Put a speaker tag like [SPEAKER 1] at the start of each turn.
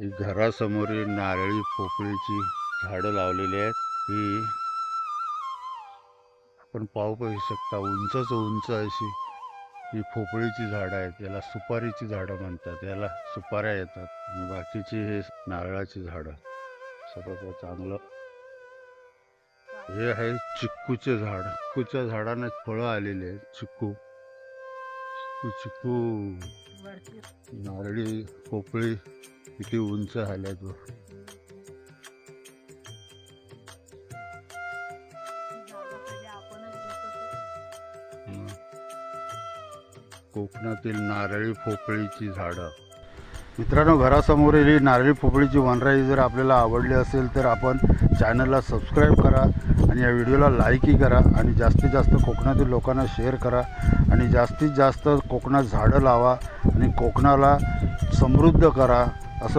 [SPEAKER 1] ही घरासमोरील नारळी पोपळीची झाडं लावलेली आहेत. ही आपण पाहू पाहू शकता उंचच उंच अशी ही पोपळीची झाडं आहेत. याला सुपारीची झाडं म्हणतात. याला सुपाऱ्या येतात. आणि बाकीची हे नारळाची झाडं. सगळं चांगलं हे आहे चिक्कूचे झाड. चिक्कूच्या झाडांना फळं आलेली आहेत. चिक्कू. चिक्कू. चिक्कू नारळी पोपळी किती उंच झाल्यात तो कोकणातील नारळी पोपळीची झाडं. मित्रांनो घरासमोरील ही नारळी पोपळीची वनराई जर आपल्याला आवडली असेल तर आपण चॅनलला सबस्क्राईब करा आणि या व्हिडिओला लाईकही करा आणि जास्तीत जास्त कोकणातील लोकांना शेअर करा आणि जास्तीत जास्त कोकणात झाडं लावा आणि कोकणाला समृद्ध करा. असं